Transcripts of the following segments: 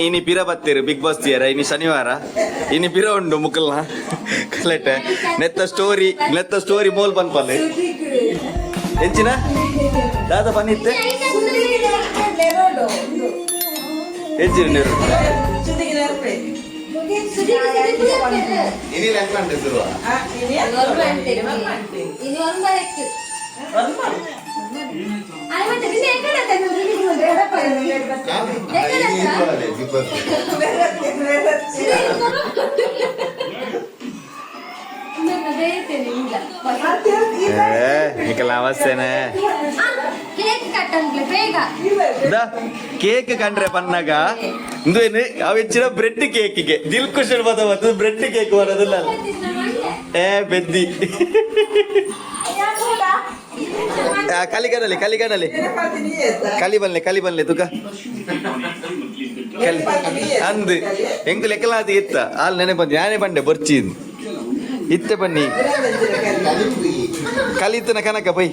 ಇನಿ ಪಿರ ಬತ್ತೀರಿ big boss ತಿಯರ ಇನಿ ಶನಿವಾರ ಇನಿ ಪಿರ ಉಂಡು ಮುಕ್ಕಲ್ನ ಕಲೆಕ್ಟ್ ನೆತ್ತ ಸ್ಟೋರಿ ನೆತ್ತ ಸ್ಟೋರಿ ಮೋಲ್ ಬಂದ್ಪಲ್ಲಿ ಎಂಚಿನ ದಾದ ಬಂದಿತ್ತೆ ಎಂಚಿನ ನೀರು ಇನಿ ಲೆಕ್ಕ ಮಾಡ್ತೀವಿ ಶುರುವ ಇನಿ ಒಂದು ಕೇಕ್ ಕಂಡ್ರೆ ಪನ್ನಾಗ ಇಂದು ಏನು ಅವೆಚ್ಚಿನ ಬ್ರೆಡ್ ಕೇಕಿಗೆ. ದಿಲ್ ಖುಷಿ ಬದ ಬ್ರೆಡ್ ಕೇಕ್ ಬರೋದಿಲ್ಲ ಏ ಬೆದ್ದಿ. ಕಲಿ कर ಕಲಿ खाली ಕಲಿ ले ಕಲಿ बनले खाली बनले तुका ಅಂದ್, ಹೆಂಗ್ ಇತ್ತ? ಆಲ್ ನೆನೆ ಬಂದು, ನಾನೇ ಬಂಡೆ ಬರ್ಚಿ ಇತ್ತೆ ಬನ್ನಿ. ಕಲಿತನ ಕನಕ, ಬೈ.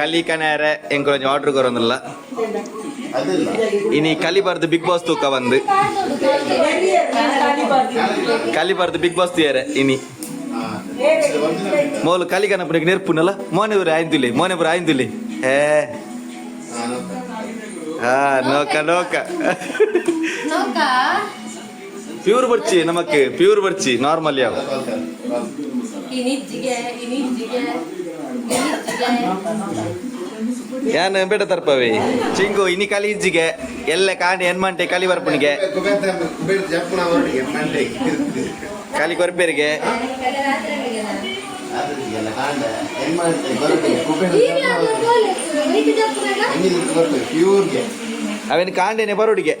ಕಲಿ ಕನೇರೆ ಹೆಂಗ್ ಆರ್ಡರ್ ಕೊರೋನಲ್ಲ ಕೊರೊಂದಿಲ್ಲ ಕಲಿ ಬರ್ದು ಬಿಗ್ ಬಾಸ್ ತೂಕ ಬಂದು. ಕಲಿಬಾರ್ದು ಬಿಗ್ ಬಾಸ್ ತಿಯರೆ ಇನಿ ಮೋಲು ಕಲಿ ಕನಪನಿಗೆ ನೆರ್ಪುನಲ್ಲ? ಮೋನೆ ಬರ ಆಯ್ದುಲೆ ಮೋನೆ ಬರ ಆಯ್ದುಲೆ. ಏ ಹಾ ನೋಕ ನೋಕ. ನೋಕ? ಪ್ಯೂರ್ ಬರ್ಚಿ ನಮಕ್ ಪ್ಯೂರ್ ಬರ್ಚಿ ನಾರ್ಮಲ್ ಯಾವ. ಯಾನ್ ಬೇಡ ತರ್ಪವಿ? ಚಿಂಗು ಇನಿ ಕಲಿ ಇಜ್ಜಿಗೆ ಎಲ್ಲ ಕಾಣಿ ಎನ್ಮಂಟೆ ಕಲಿ ಬರ್ಪಣಿಗೆ ಕಲಿ ಕೊರ್ಬೇರಿಗೆ ಅದರಿಗೆಲ್ಲ ಕಾಂಡ ಏನ್ ಮಾಡ್ತಾರೆ ಬರುತ್ತೆ ಕುಬೇರ ಈಗ ಗೋಲ್ ವೈಟ್ ಜಪ್ಪನಾಗ ಬರ್ತದೆ ಪ್ಯೂರ್ಗೆ ಅವೇನು ಕಾಂಡೆನೆ ಬರೋಡಿಗೆ.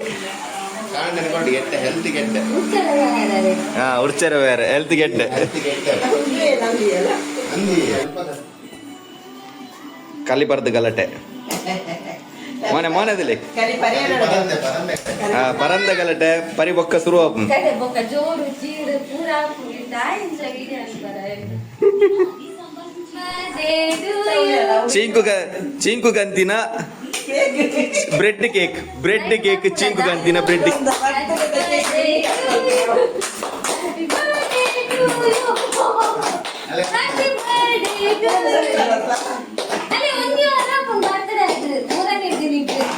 ಕಾಂಡ ನೋಡಿ ಎಟ್ಟ ಹೆಲ್ತ್ ಗೆಟ್ಟ ಉಚ್ಚರ ಯಾರೇ ಹಾ ಉರ್ಚರ ಬೇರೆ ಹೆಲ್ತ್ ಗೆಟ್ಟೆ ಕಲಿ ಬರ್ದು ಅಂದಿ ಕಲಿಬಾರ್ದು ಗಲಾಟೆ ಮೋನೆ ಮೋನೆದಿಲ್ಲಿ ಪರಂದೆ ಗಲಾಟೆ. ಕಡೆ ಬೊಕ್ಕ ಶುರು ಚೀಡು ಚೀಂಕು ಚಿಂಕು ಗಂತಿನ ಬ್ರೆಡ್ ಕೇಕ್ ಬ್ರೆಡ್ ಕೇಕ್ ಚೀಂಕು ಗಂತಿನ ಬ್ರೆಡ್.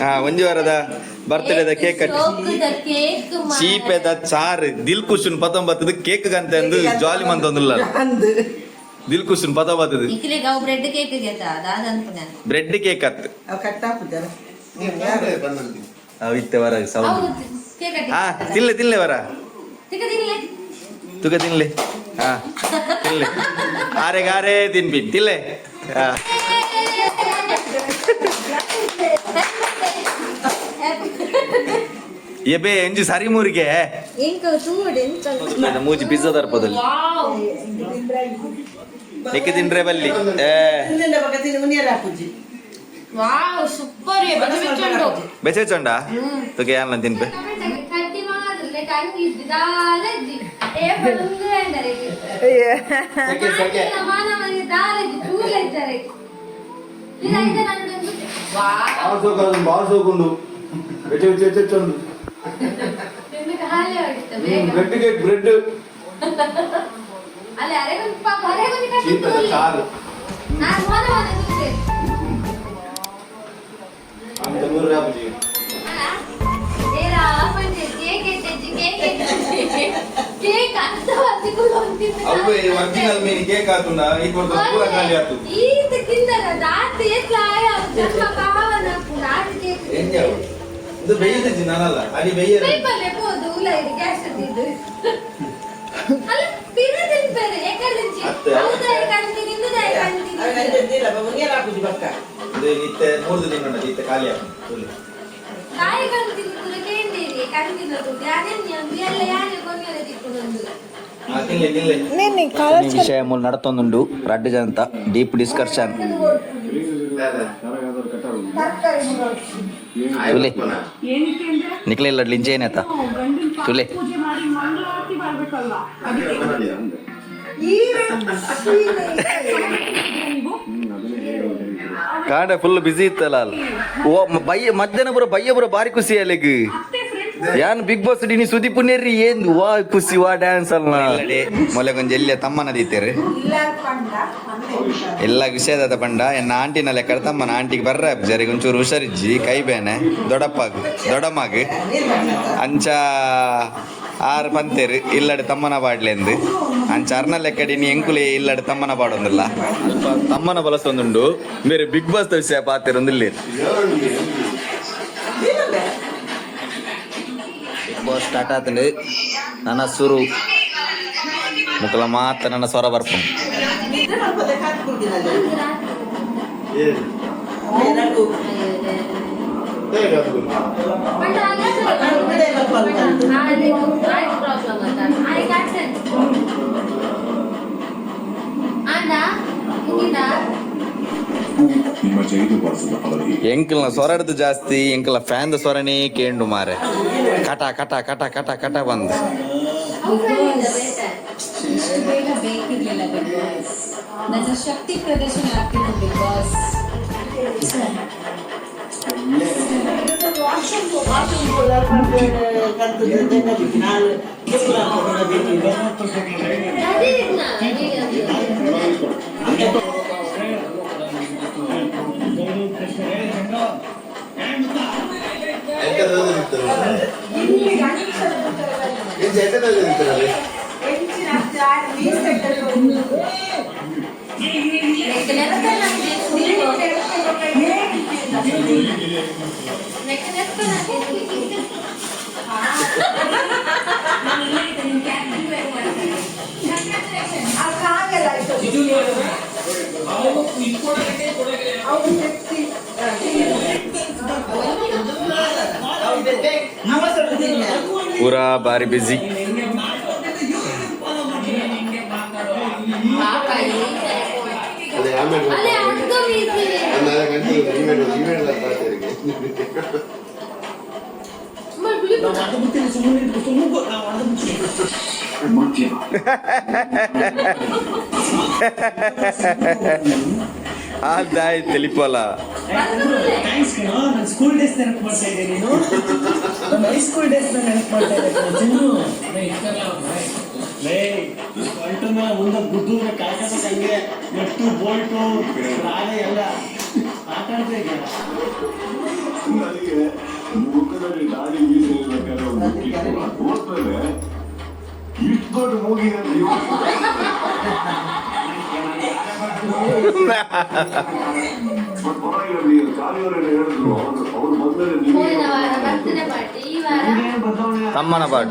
ಹಾ ಒಂಜಿ ವಾರದ ಬರ್ತ್ಡೇದ ಕೇಕ್ ಕಟ್ ಕೇಕ್ ಚೀಪೆದ ಚಾರ್ ದಿಲ್ ಕುಶನ್ ಪತ್ತೊಂಬತ್ತದ ಕೇಕ್ ಅಂತ ಅಂದು ಜಾಲಿ ಮಂತೊಂದುಲ್ಲ ದಿಲ್ ಕುಶನ್ ಪತ್ತೊಂಬತ್ತದ ಇಕ್ಲಿ ಗೌ ಬ್ರೆಡ್ ಕೇಕ್ ಗೆತ ದಾದಂತ ಬ್ರೆಡ್ ಕೇಕ್ ಅತ್. ಅವು ನೀವು ಯಾರು? ಬಂದಂತಿ ಅವಿತ್ತೆ ವರ ಸೌಂಡ್ ಹೌದು ಕೇಕ್ ಹಾ ತಿನ್ಲೆ ತಿನ್ಲೆ ವರ. ತುಗ ತಿನ್ಲೆ. ಆ ತಿನ್ಲೆ. ಆರೆ ಗಾರೆ ತಿನ್ಬಿ ತಿನ್ಲೆ. ಹಾ. ಎಬೆ ಎಂಜಿ ಸರಿ ಮೂರಿಗೆ. ಮೂಜಿ ಪಿಜ್ಜಾ ತರ್ಪದಲ್ಲಿ ವಾವ್. ಎಕ್ಕೆ ತಿನ್ರೆ ಬಲ್ಲಿ? ಬೆಸೆ ಚೊಂಡ. ತುಗೆ ಯಾನ ತಿನ್ಪೆ ಬಾಲ್ ಸೋಕೊಂಡು. ಬೆಚ್ಚ ಬೆಚ್ಚ ಬೆಚ್ಚ ಚೊಂಡು ನಿಮಗೆ ಹಾಲೆ ಹೊಡಿತ ಬೇಗ. Bread cake bread. ಅಲ್ಲಿ ಅರೆಗೊಂದು ಪಾಪ ಅರೆಗೊಂದು ಕಟ್ಟಿ ಚೀಪದ ಚಾರು ನಾನು ಮಾನವನ ದುಡ್ಡೆ ಅಂತ ಮೂರು ರಾಪುಜಿ ಅಲ್ಲ ಏರಾ ಪಂಜೆ ಕೇಕ್ ಎಟ್ಟೆಜ್ಜಿ ಪೇಪರ್ಲೆ ಪೋದು ಉಲ್ಲ ಇದು ಗ್ಯಾಸ್ ಅಲ್ಲ ಅತ್ತೆ. ಇದು ಖಾಲಿ. ಕಾಯಿ ಕಂತಿನ ಎಲ್ಲ ತಿಕ್ಕೊಂಡು ಆ, ತಿನ್ಲೆ ತಿನ್ಲೆ. ಈ ವಿಷಯ ಮೂಲ ನಡತೊಂದುಂಡು ರಡ್ಡು ಜನತಾ ಡೀಪ್ ಡಿಸ್ಕಷನ್ ತುಲೆ. ನಿಕ್ಲೆ ಇಲ್ಲ ಲಿಂಜೆ ಏನಾಯ್ತ? ತುಲೆ. ಈ ಕಾಂಡ ಫುಲ್ ಬಿಸಿ ಇತ್ತಲ್ಲ ಅಲ್ಲಿ. ಓ ಬಯ್ಯ ಮಧ್ಯಾಹ್ನ ಬರೋ ಬಯ್ಯ ಬರೋ ಬಾರಿ ಖುಷಿ ಅಲ್ಲಿಗ್. ಯಾನ್ ಬಿಗ್ ಬಾಸ್ ಡಿನಿ ಸುದಿ ಪುಣ್ಯರಿ ಏನ್? ವಾ ಖುಷಿ ವಾ ಡ್ಯಾನ್ಸ್ ಅಲ್ಲ. ಮೊಲೆ ಕೊಂಚ ಎಲ್ಲಿಯ ತಮ್ಮನ ದೀತೇರಿ ಎಲ್ಲ ವಿಷಯದ ಪಂಡ. ಎನ್ನ ಆಂಟಿನ ಲೆಕ್ಕ ತಮ್ಮನ. ಆಂಟಿಗೆ ಬರ್ರ ಜರಿಗೆ ಒಂಚೂರು ಹುಷಾರಿಜ್ಜಿ ಕೈ ಬೇನೆ ದೊಡ್ಡಪ್ಪಗ್ ದೊಡಮಾಗ ಅಂಚ ಆರು ಪಂತೇರು ಇಲ್ಲಡೆ ತಮ್ಮನ ಬಾಡ್ಲೆಂದು ಅಂಚ ಅರ್ನ ಲೆಕ್ಕಡಿ ನೀ ಎಂಕುಲಿ ಇಲ್ಲಡೆ ತಮ್ಮನ ಬಾಡೊಂದಿಲ್ಲ. ತಮ್ಮನ ಬಲಸೊಂದುಂಡು. ಬೇರೆ ಬಿಗ್ ಬಾಸ್ ವಿಷಯ ಪಾತಿರೊಂದಿಲ್ಲ ಬಾಸ್ ಸ್ಟಾರ್ಟ್ ಆತಂಡು ನನ್ನ ಸುರು ಮುಕ್ಕಲ ಮಾತ ನನ್ನ ಸ್ವರ ಬರ್ಪುಂಡು ನಿದ್ರೆ ಮಾಡ್ಬೋದೆ ಕಾತು ಕುಡ್ದಿನಲ್ಲ ಬಟ್ ಆಗ ಮುಗಿದ ನಿಮ್ಮ ಚೈತು ಬಳಸಿದ ಪದವಿ ಎಂಕಲ್ನ ಸ್ವರ ಹಿಡ್ದು ಜಾಸ್ತಿ ಎಂಕಲ ಫ್ಯಾನ್ದ ಸ್ವರನೇ ಕೇಂಡು ಮಾರೆ ಕಟ ಕಟ ಕಟ ಕಟ ಕಟ ಬಂದು ಇಷ್ಟು ಬೇಗ ಬೇಕಿರ್ಲಿಲ್ಲ ಬಿಗ್ ಬಾಸ್ ನನ್ನ ಶಕ್ತಿ ಪ್ರದರ್ಶನ ಆಗ್ತಿತ್ತು ಬಿಗ್ ಬಾಸ್ ಎಂಟದಲ್ಲಿ ನಿಂತಿರೋದು. ಎಂಟು ಎಂಟದಲ್ಲಿ ನಿಂತಿರೋದು. ಪೂರಾ ಬಾರಿ ಬಿಸಿ ಅದೇ ಆಮೇಲೆ ಅಲ್ಲೇ ಅಡ್ಗ ಮೀರ್ತೀನಿ ಒಂದು ಥ್ಯಾಂಕ್ಸ್ ಕಣ. ನನ್ನ ಸ್ಕೂಲ್ ಡೇಸ್ ನೆನಪು ಮಾಡ್ತಾ ಇದ್ದೆ ನೀನು? ನನ್ನ ಹೈಸ್ಕೂಲ್ ಡೇಸ್ ನೆನಪು ಮಾಡ್ತಾ ಇದ್ದೆ ಚಿನ್ನು ಲೇ ಮೇಲೆ ಮುಂದೆ ಗುದ್ದು ಕಾಯ್ಕೊಂಡು ಹಂಗೆ. ನಟ್ಟು ಬೋಲ್ಟು ರಾಳೆ ಎಲ್ಲ ಆಟ ಆಡ್ತಾ ಇದೆಯಲ್ಲ ನನಗೆ ಮುಖದಲ್ಲಿ ದಾಡಿ ಒಂದು ಇಷ್ಟು ದೊಡ್ಡ ನೀವು ಹೇಳಿದ್ರು ಅವ್ರು ಮೊದಲೇ ತಮ್ಮನ ಪಾಠ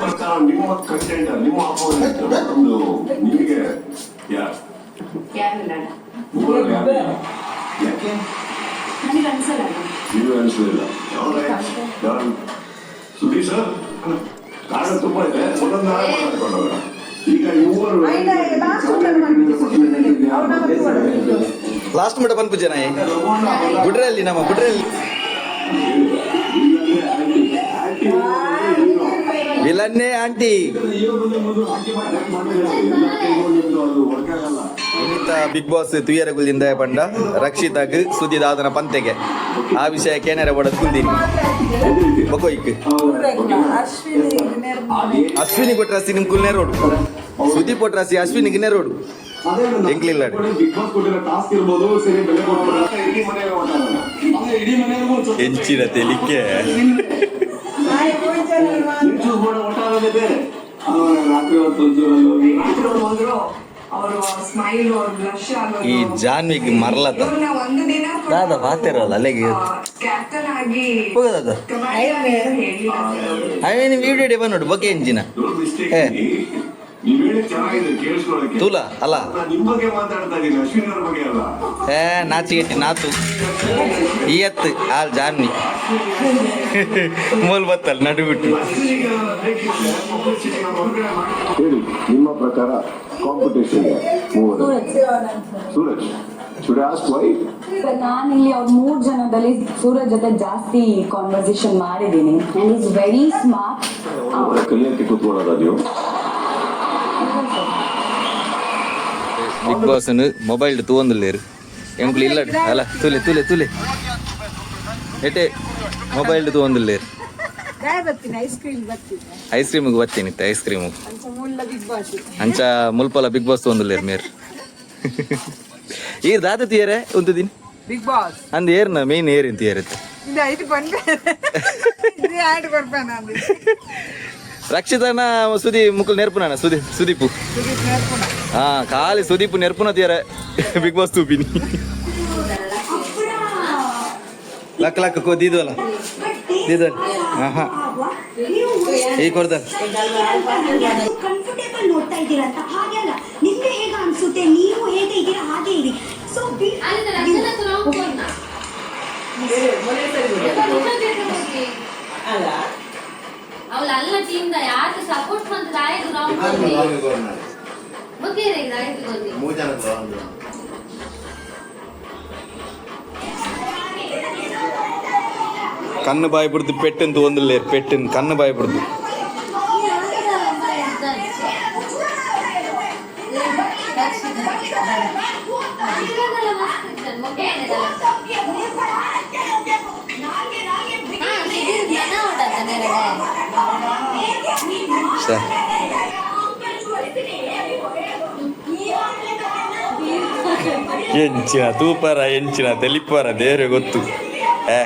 ಪ್ರಕಾರ ನಿಮ್ಮ ಕಂಟೆಂಟ್ ನಿಮ್ಮ ಅಪೋಸಿಟ್ ಒಂದು ನಿಮಗೆ ಯಾರು? ಯಾಕೆ? ನೀವು ಅನಿಸಲಿಲ್ಲ ಯಾರು? ಸುದೀಪ್ ಸರ್ ಕಾರಣ ತುಂಬಾ ಇದೆ. ಒಂದೊಂದು. ಈಗ ಇವರು ಲಾಸ್ಟ್ ಮಟ್ಟ ಬಂದ್ ಜನ ಗುಡ್ರಲ್ಲಿ ನಮ್ಮ ಗುಡ್ರಲ್ಲಿ ವಿಲನ್ನೇ ಆಂಟಿ. ಬಿಗ್ ಬಾಸ್ ತುಯರಗುಲಿಂದ ಪಂಡ ರಕ್ಷಿತಾಗ್ ಸುದ್ದಿದಾದನ ಪಂತೆಗೆ. ಆ ವಿಷಯ ಕೇನರ ಬಡದ್ ಕುಲ್ದೀನಿ ಬಕೋಯ್ಕ್ ಅಶ್ವಿನಿ ಕೊಟ್ರಾಸಿ ನಿಮ್ ಕುಲ್ನೇ ರೋಡ್ ಸುದ್ದಿ ಕೊಟ್ರಾಸಿ ಅಶ್ವಿನಿಗೆ ರೋಡ್ ಸ್ವಲ್ಪ ಹೆಂಚಿನ ತೆಲಿಕೆ. ಈ ಜಾನ್ವಿಗ್ ಮರ್ಲತ್ತ. ದಿನ ದಾದ ಬಾತಿರಲ್ಲ ಅಲ್ಲಿಗೆ? ಹೋಗದ ಅವೇನು ವಿಡಿಯೋ ಡೇ ಬಂದ್ ನೋಡು ಬಗ್ಗೆ ಎಂಜಿನ ಏ. ಚೆನ್ನಾಗಿದೆ ತೂಲ ಅಲ್ಲ. ನಾನ್ ನಿಮ್ ಬಗ್ಗೆ ಮಾತಾಡ್ತಾ ಇದ್ದೀನಿ ಅಶ್ವಿನಿ ಅವ್ರ ಬಗ್ಗೆ ಅಲ್ಲ. ಏ ನಾಚಿಗೆಟ್ಟಿ ನಾತು. ಆಲ್ ಜಾನ್ವಿ ಮೂಲ್ ಬತ್ತಲ್ಲ ನಡು ಬಿಟ್ಟು ಅಶ್ವಿನಿಗೆ ಬೇಕಿದ್ರೆ publicity ಗೆ ಹೊರ್ಗಡೆ ಮಾಡಿ. ಹೇಳಿ ನಿಮ್ಮ ಪ್ರಕಾರ competition Suraj should ask why ನಾನು ಇಲ್ಲಿ ಅವ್ರ ಮೂರ್ ಜನದಲ್ಲಿ ಸೂರಜ್ ಜೊತೆ ಜಾಸ್ತಿ ಕಾನ್ವರ್ಸೇಷನ್ ಮಾಡಿದ್ದೀನಿ. ಅಂಡ್ ಇಸ್ ವೆರಿ ಸ್ಮಾರ್ಟ್ ಕಲಿಯಕ್ಕೆ ಕೂತ್ಕೊಳ್ಳೋದ ನೀವು ಬಿಗ್ ಬಾಸ್ ಮೊಬೈಲ್ ತೂವೊಂದುಲ್ಲೇರು ಎಂಕ್ಲಿ ಇಲ್ಲ ಅಲ್ಲ ತುಲೆ ತುಲೆ ತುಲೆ. ಎಟ್ಟೆ ಮೊಬೈಲ್ ಬರ್ತೀನಿ ಐಸ್ ಕ್ರೀಮ್ ಬರ್ತೀನಿ. ಐಸ್ ಕ್ರೀಮ್ ಅಂಚ ಮುಲ್ಪಲ ಬಿಗ್ ಬಾಸ್ ತೊಗೊಂದಿಲ್ಲ ಮೇರ್. ಈ ದಾದ ತಿಯರೆ ಒಂದು ದಿನ? ಬಿಗ್ ಬಾಸ್ ಅಂದ್ ಏರ್ನ ಮೇನ್ ಏರ್ ಅಂತ ಏರುತ್ತೆ ಸುದೀ ರಕ್ಷಿತನ ಸುದೀಪ್ ಮುಕ್ಕಲ್ ನೆರ್ಪುನ ಸುದಿ ಸುದೀಪು. ಹಾ ಖಾಲಿ ಸುದೀಪ್ ನೆರ್ಪುನ ತೀಯರ. ಬಿಗ್ ಬಾಸ್ ತೂಪಿನಿ. ಲಕ್ ಲಕ್ ಕೋ ದೀದೋಲ ದೀದೋಲ್ ಹಾ ಹಾ. ಈ ಕೊಡ್ದ ಕಂಫರ್ಟೇಬಲ್ ನೋಡ್ತಾ ಇದ್ದೀರಾ ಅಂತ? ಹಾಗೆ ಅಲ್ಲ ನಿಮ್ಗೆ ಹೇಗೆ ಅನ್ಸುತ್ತೆ? ನೀವು ಹೇಗೆ ಇದ್ದೀರಾ? ಹಾಗೆ ಇರಿ. ಸೊ ಅಲ್ಲಿ ತರ ಅಜ್ಜನ ಹತ್ರ ಹೋಗ್ಬೋದ್ನ? ಅಲ್ಲ ಅವಳ ಅಲ್ಲ ಟೀಮ್ ದ ಯಾರು ಸಪೋರ್ಟ್ ಮಾಡ್ತಾರೆ ಆಯ್ತು ನಾವು ಬಗ್ಗೆ ಆಯ್ತು ಗೊತ್ತಿ ಮೂರು ಜನ ರಾಂಗ್ ಕಣ್ಣು ಬಾಯಿ ಬಿಡ್ದು ಪೆಟ್ಟಂತ ಒಂದಿಲ್ಲ ಪೆಟ್ಟಿನ ಕಣ್ಣು ಬಾಯಿ ಬಿಡ್ದು ಎಂಚಿನ ತೂಪರ ಎಂಚಿನ ತೆಲಿಪರ ದೇವ್ರೆ ಗೊತ್ತು. ಏ,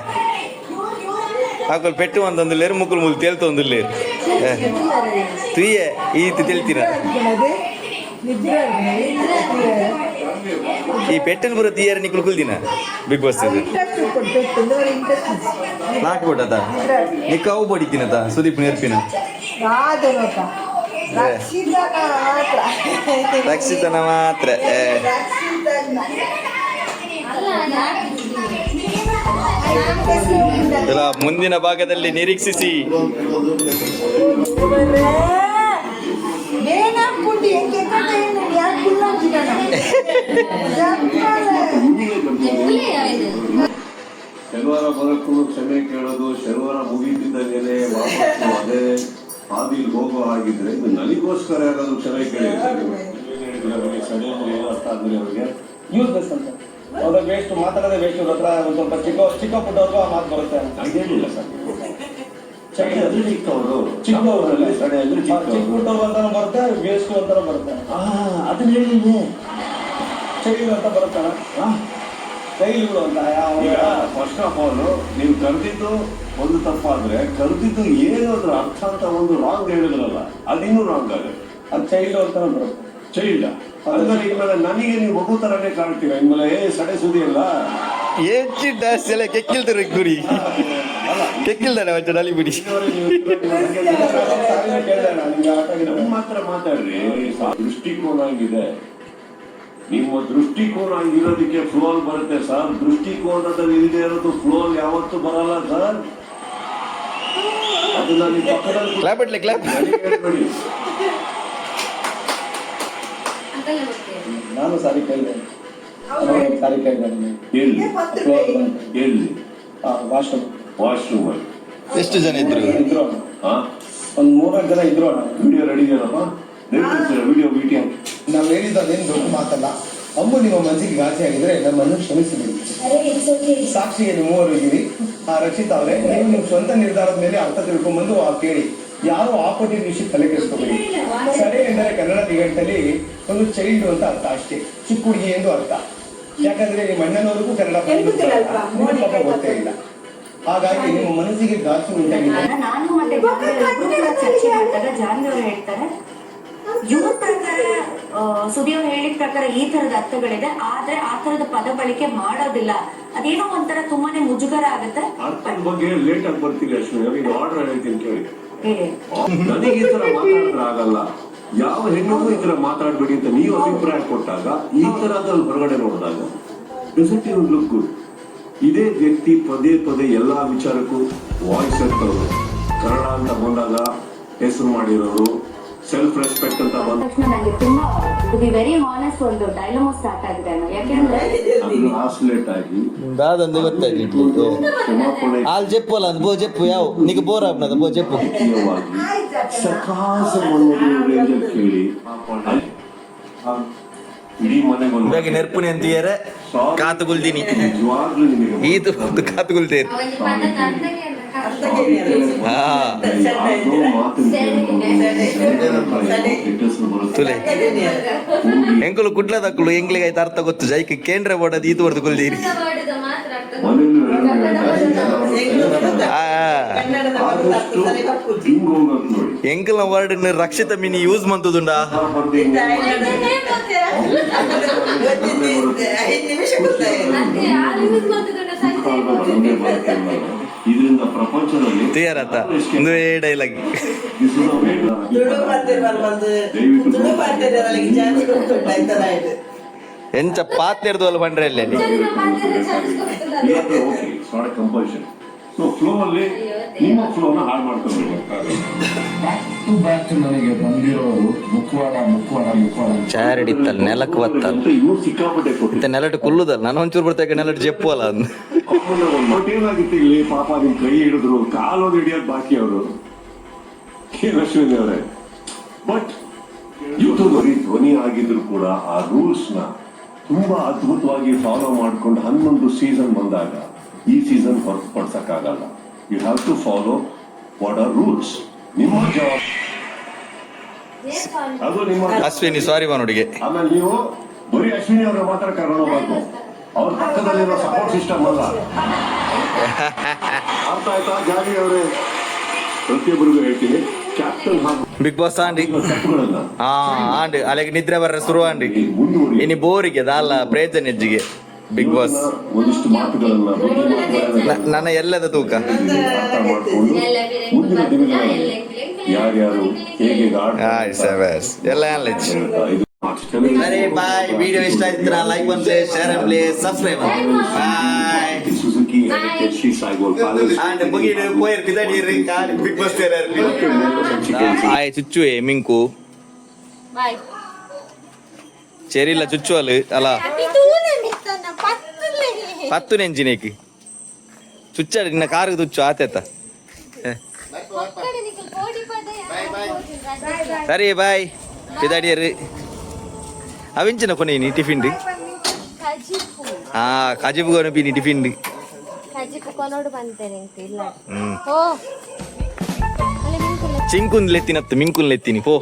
ಹಾಕೊಲ್ ಪೆಟ್ಟು ಲೇರು ಮುಕ್ಕಲು ಮುಲ್ ತೇಲ್ತ ಒಂದು ಲೇರು ತುಯ್ಯ ಈತಿ ತಿಳ್ತೀರ ಈ ಪೆಟ್ಟನ್ ಬರೋ ಯಾರು ನಿಕ್ಕಲು ಕುಲ್ದಿನ ಬಿಗ್ ಬಾಸ್ ನಾಕ್ ಬಿಟ್ಟದ ನಿಕ್ಕ ಅವು ಬಡಿತೀನತ ಸುದೀಪ್ ನೆರ್ಪಿನ ರಕ್ಷಿತನ ಮಾತ್ರ ಮುಂದಿನ ಭಾಗದಲ್ಲಿ ನಿರೀಕ್ಷಿಸಿ. ಏನಾಗ್ಬಿಟ್ಟು ಹೆಂಗೆ ಏನು? ಯಾಕೆ ಕುಲ್ಲಾಗ್ಬಿಟ್ಟಣ ಶನಿವಾರ ಬರಕ್ಕೂ ಕ್ಷಮೆ ಕೇಳೋದು ಶನಿವಾರ ಮುಗಿತಿದ್ದಾಗೇನೆ ವಾಪಸ್ಸು ಅದೇ ಹಾದಿಲ್ ಹೋಗೋ ಆಗಿದ್ರೆ ಇದು ನನಗೋಸ್ಕರ ಯಾರಾದ್ರೂ ಕ್ಷಮೆ ಕೇಳಿದ್ರೆ ಸರಿ ಏನು ಅರ್ಥ ಆದ್ರೆ ಅವ್ರಿಗೆ ಯೂಸ್ಲೆಸ್ ಅಂತ ಅವ್ರ ವೇಸ್ಟ್ ಮಾತಾಡೋದೇ ವೇಸ್ಟ್ ಅವ್ರ ಹತ್ರ ಒಂದು ಸ್ವಲ್ಪ ಚಿಕ್ಕ ಚಿಕ್ಕ ಪುಟ್ಟವ್ರಿಗೂ ಆ ಮಾತು ಬರುತ್ತೆ ಹಂಗೇನಿಲ್ಲ ಸರ್. ಅಂದ್ರೆ ಚಿಕ್ಕವರು. ಚಿಕ್ಕವರಲ್ಲಿ ಸಡೆ ಅಂದ್ರೆ ಚಿಕ್ಕ ಚಿಕ್ಕವರು. ಪುಟ್ಟವ್ರು ಅಂತಾನು ಬರುತ್ತೆ ವೇಸ್ಟ್ ಅಂತಾನು ಬರುತ್ತೆ. ಆ ಅದನ್ನ ಹೇಳಿದ್ದೆ ಚಳಿ ಅಂತ ಬರುತ್ತಣ್ಣ ಕೈಲಿಗಳು ಅಂತ ಯಾವ ಫಸ್ಟ್ ಆಫ್ ಆಲ್ ನೀವು ಕರೆದಿದ್ದು ಒಂದು ತಪ್ಪಾದ್ರೆ ಕರೆದಿದ್ದು ಏನು ಅದ್ರ ಅರ್ಥ ಅಂತ ಒಂದು ರಾಂಗ್ ಹೇಳಿದ್ರಲ್ಲ ಅದಿನ್ನೂ ರಾಂಗ್ ಆಗುತ್ತೆ. ಅದು ಚೈಲ್ಡ್ ಅಂತಾನೆ ಬರುತ್ತೆ. ಚೈಲ್ಡ್ ಅದರಲ್ಲಿ ಇನ್ಮೇಲೆ ನನಗೆ ನೀವು ಮಗು ತರನೇ ಕಾಣ್ತೀರ? ಇನ್ಮೇಲೆ ಏ ಸಡೆ ಸುದ್ದಿ ಅಲ್ಲ. ಹೆಚ್ಚಿ ಡ್ಯಾಸ್ ಎಲ್ಲ ಕೆಕ್ಕಿಲ್ತಾರೆ ಗುಡಿ ಕೆಕ್ಕಿಲ್ದಾನೆ ಒಂಚೂರು ಅಲ್ಲಿ ಬಿಡಿ ದೃಷ್ಟಿಕೋನ ಆಗಿದೆ ನಿಮ್ಮ ದೃಷ್ಟಿಕೋನ ಇರೋದಕ್ಕೆ ಫ್ಲೋ ಅಲ್ಲಿ ಬರುತ್ತೆ ಸರ್ ದೃಷ್ಟಿಕೋನದಲ್ಲಿ ಇಲ್ಲದೆ ಇರೋದು ಫ್ಲೋ ಅಲ್ಲಿ ಯಾವತ್ತೂ ಬರಲ್ಲ ಸರ್ ಅದನ್ನ ನಿಮ್ಮ ಪಕ್ಕದಲ್ಲಿ ಕ್ಲಾಪ್ ಇಟ್ಲಿ ಕ್ಲಾಪ್ ಹೇಳ್ಬೇಡಿ ನಾನು ಸಾರಿ ಕೇಳಿದೆ. ಸಾರಿ ಕೇಳಿದೆ. ಎಲ್ಲಿ ಎಲ್ಲಿ ವಾಶ್ರೂಮ್ ವಾಶ್ರೂಮ್ ಅಲ್ಲಿ ಎಷ್ಟು ಜನ ಇದ್ರು? ಇದ್ರು. ಒಂದ್ ಮೂರ್ನಾಲ್ಕು ಜನ ಇದ್ರು ವಿಡಿಯೋ ರೆಡಿ ಇದೆಯಲ್ಲಪ್ಪ? ದಯವಿಟ್ಟು ವಿಡಿಯೋ ಮೀಟಿಂಗ್ ನಾವು ಹೇಳಿದ್ದು ಅದೇನು ದೊಡ್ಡ ಮಾತಲ್ಲ. ಅಮ್ಮು ನಿಮ್ಮ ಮನಸ್ಸಿಗೆ ಘಾಸಿ ಆಗಿದ್ರೆ ನಮ್ಮನ್ನು ಕ್ಷಮಿಸಬೇಕು ಸಾಕ್ಷಿಗೆ ನೀವು ಮೂವರು ಇದ್ದೀರಿ. ಆ ರಕ್ಷಿತ್ ಅವರೇ ನೀವು ನಿಮ್ಮ ಸ್ವಂತ ನಿರ್ಧಾರದ ಮೇಲೆ ಅರ್ಥ ತಿಳ್ಕೊಂಡ್ಬಂದು ಆ ಕೇಳಿ. ಯಾರು ಆಪೋಸಿಟ್ ವಿಷಯ ತಲೆ ಕೆಡಿಸ್ಕೋಬೇಡಿ. ಸಡೆ ಎಂದರೆ ಕನ್ನಡ ದಿಗಂಟಲ್ಲಿ ಒಂದು ಚೈಲ್ಡ್ ಅಂತ ಅರ್ಥ ಅಷ್ಟೇ. ಚಿಕ್ಕ ಹುಡುಗಿ ಎಂದು ಅರ್ಥ. ಯಾಕಂದ್ರೆ ನಿಮ್ಮ ಅಣ್ಣನವರಿಗೂ ಕನ್ನಡ ಗೊತ್ತೇ ಇಲ್ಲ. ಹಾಗಾಗಿ ನಿಮ್ಮ ಮನಸ್ಸಿಗೆ ಗಾಸು ಉಂಟಾಗಿದೆ. ನಾನು ಮತ್ತೆ ಚರ್ಚೆ ಮಾಡಿದಾಗ ಜಾನ್ವಿ ಅವರು ಹೇಳ್ತಾರೆ ಇವ್ರ ಪ್ರಕಾರ ಆ, ಸುದಿ ಅವ್ರು ಹೇಳಿದ ಪ್ರಕಾರ ಈ ತರದ ಅರ್ಥಗಳಿದೆ ಆದ್ರೆ ಆ ತರದ ಪದ ಬಳಕೆ ಮಾಡೋದಿಲ್ಲ. ಅದೇನೋ ಒಂಥರ ತುಂಬಾನೇ ಮುಜುಗರ ಆಗುತ್ತೆ. ಅರ್ಥದ ಬಗ್ಗೆ ಲೇಟ್ ಆಗಿ ಬರ್ತೀವಿ ಅಶ್ವಿನಿ ಈಗ ಆರ್ಡರ್ ಹೇಳ್ತೀನಿ ಕೇಳಿ. ಹೇಳಿ. ನನಗೆ ಈ ತರ ಮಾತಾಡಿದ್ರೆ ಆಗಲ್ಲ. ಯಾವ ಹೆಣ್ಣು ಈ ತರ ಮಾತಾಡ್ಬೇಡಿ ಅಂತ ನೀವು ಅಭಿಪ್ರಾಯ ಕೊಟ್ಟಾಗ ಈ ತರದಲ್ಲಿ ಹೊರಗಡೆ ನೋಡಿದಾಗ ಡಸಂಟ್ ಯು ಲುಕ್ ಗುಡ್ ಇದೇ ವ್ಯಕ್ತಿ ಪದೇ ಪದೇ ಎಲ್ಲಾ ವಿಚಾರಕ್ಕೂ ವಾಯ್ಸ್ ಎತ್ತವರು ಕನ್ನಡ ಅಂತ ಬಂದಾಗ ಹೆಸರು ಮಾಡಿರೋರು ಸೆಲ್ಫ್ ರೆಸ್ಪೆಕ್ಟ್ ಅಂತ ಬಂದ ತಕ್ಷಣ ನನಗೆ ತುಂಬಾ ಟು ಬಿ ವೆರಿ ಹಾನೆಸ್ಟ್ ಒಂದು ಡೈಲಮೋ ಸ್ಟಾರ್ಟ್ ಆಗಿದೆ ಅಣ್ಣ ಯಾಕೆಂದ್ರೆ ಅದನ್ನು ಆಸ್ಲೇಟ್ ಆಗಿ దాదంది ಗೊತ್ತಾಗಿತ್ತು ಕ್ಷಮಾಪಣೆ వాళ్ళు చెప్పాలి అది బో చెప్పు యావ్ నీకు బోర్ ఆపినది బో చెప్పు ಮುಖ್ಯವಾಗಿ ಸಕಾಸ ರೇಂಜಲ್ಲಿ ಕೇಳಿ ಅಲ್ಲಿ ಇಡೀ ಮನೆಗೆ ಒಂದು ಇವಾಗ ನೆರ್ಪುನೆ ಅಂತೀಯರೆ? ಕಾತುಗುಲ್ದಿನಿ. ಈತು ಒಂದು ಬರುತ್ತೆ. ತುಲೆ. ಎಂಕುಲು ಕುಡ್ಲ ತಕ್ಕಳು ಎಂಗ್ಲಿಗೆ ಆಯ್ತು ಅರ್ಥ ಗೊತ್ತು? ಜೈಕ್ ಕೇಂದ್ರ ಬೋಡದು ಈತು ಹೊಡೆದು ಕುಲ್ದೀರಿ. ಆ ಎಂಕಲ್ನ ವರ್ಡ್ ರಕ್ಷಿತ ಮಿನಿ ಯೂಸ್ ಮಂತದುಂಡ? ಇದರಿಂದ ಪ್ರಪಂಚದಲ್ಲಿ ಒಂದು ಡೈಲಾಗ್ ಎಂಚ ಪಾತ್ರೆರ್ದು ಅಲ್ಲಿ ಬಂಡ್ರೆ ಅಲ್ಲೇ? ಸೊ ಫ್ಲೋ ಅಲ್ಲಿ ನಿಮ್ಮ ಫ್ಲೋನ ಹಾಳು ಮಾಡ್ಕೊಬೇಕು. ನನಗೆ ಬಂದಿರೋರು ಮುಖವಾಡ ಮುಖವಾಡ ಮುಖವಾಡ ಚಾರಡಿತ್ತಲ್ಲ ನೆಲಕ್ಕೆ ಬತ್ತ ಅಂತ ಇವ್ರು ಸಿಕ್ಕಾಪಟ್ಟೆ ಮತ್ತೆ ನೆಲಟ್ಟು ನೆಲಟ್ ಕುಲ್ಲುದಲ್ಲ? ನಾನು ಒಂಚೂರು ಬರ್ತಾ ನೆಲಟ್ ಜಪ್ಪು ಅಲ್ಲ ಅಂದ್ ಏನಾಗಿತ್ತು ಇಲ್ಲಿ. ಪಾಪ ನಿಮ್ ಕೈ ಹಿಡಿದ್ರು. ಕಾಲೋದು ಹಿಡಿಯೋದು ಬಾಕಿ ಅವರು. ಅಶ್ವಿನಿ ಅವರೇ. ಬಟ್ ಇದು ಬರೀ ಧ್ವನಿ ಆಗಿದ್ರು ಕೂಡ ಆ ರೂಲ್ಸ್ನ ತುಂಬಾ ಅದ್ಭುತವಾಗಿ ಫಾಲೋ ಮಾಡ್ಕೊಂಡು ಹನ್ನೊಂದು ಸೀಸನ್ ಬಂದಾಗ ಈ season ಹೊರತುಪಡಿಸಕ್ಕಾಗಲ್ಲ you have to follow what are rules ನಿಮ್ಮ ಜವಾಬ್ ಅದು ನಿಮ್ಮ ಅಶ್ವಿನಿ ಸಾರಿ ಬಾನುಡಿಗೆ ಆಮೇಲೆ ನೀವು ಬರೀ ಅಶ್ವಿನಿ ಅವರ ಮಾತ್ರ ಕರ್ಕೊಂಡು ಹೋಗ್ಬೇಕು ಅವ್ರ ಪಕ್ಕದಲ್ಲಿರೋ ಸಪೋರ್ಟ್ ಸಿಸ್ಟಮ್ ಅಲ್ಲ. ಅರ್ಥ ಆಯ್ತಾ? ಜಾಗಿ ಅವರೇ ಪ್ರತಿಯೊಬ್ಬರಿಗೂ ಹೇಳ್ತೀನಿ ಬಿಗ್ ಬಾಸ್ ಆಂಡಿ ಹಾ ಆಂಡಿ ಅಲ್ಲಿಗೆ ನಿದ್ರೆ ಬರ್ರೆ ಶುರು ಆಂಡಿ ಇನಿ ಬೋರಿಗೆ ದಾಲ ಪ್ರಯೋಜನ ಹೆಜ್ಜಿಗೆ. ಬಿಗ್ ಬಾಸ್ ಒಂದಿಷ್ಟು ಮಾತುಗಳನ್ನ ಬುದ್ಧಿ ಮಾತುಗಳನ್ನ ನ- ನನ್ನ ಎಲ್ಲದ ತೂಕ ಅರ್ಥ ಮಾಡ್ಕೊಂಡು ಮುಂದಿನ ದಿನಗಳಲ್ಲಿ ಯಾರ್ಯಾರು ಹೇಗೆ ಆಯ್ ಸೆವೆಸ್ ಎಲ್ಲ ನಾಲೆಜ್ ಇದು ಅರೆ ಬಾಯ್ ವಿಡಿಯೋ ಇಷ್ಟ ಆಯ್ತು ಲೈಕ್ ಒಂದು play share play subscribe bye Suzuki Shri ಸಾಯಿಗೋಲ್ palace and ಮುಗಿದು ಪೋಯರ್ ಬಿದಡಿರಿ ಕಾಡಿ ಬಿಗ್ ಬಾಸ್ ಆಯ್ ಚುಚ್ಚುವೆ ಮಿಂಕು Bye. ಚೆರಿಲ್ಲ ಚುಚ್ಚುವಲು ಅಲ್ಲ ಇದು ಮಿತ್ತನ ಪತ್ತು ನೆಂಜಿನೇಕಿ ಚುಚ್ಚಾಡಿ ನಿನ್ನ ಕಾರಿಗೆ ತುಚ್ಚು ಯಾರು ಸರಿ ಬಾಯ್ ಪಿದಾಡಿಯರು ಅವಿಂಚಿನ ಕೊನೆ ಟಿಫಿನ್ ಕಜಿಪು ಹಾ ಟಿಫಿನ್ ಕಜಿಪು ಹ್ಮ್. ಓ ಅಲ್ಲಿ ಮಿಂಕುಲ್ಲ ಚಿಂಕುನ್ ಲೆತ್ತಿನತ್ತು ಮಿಂಕುನ್ ಲೆತ್ತಿನಿ ಪೋ.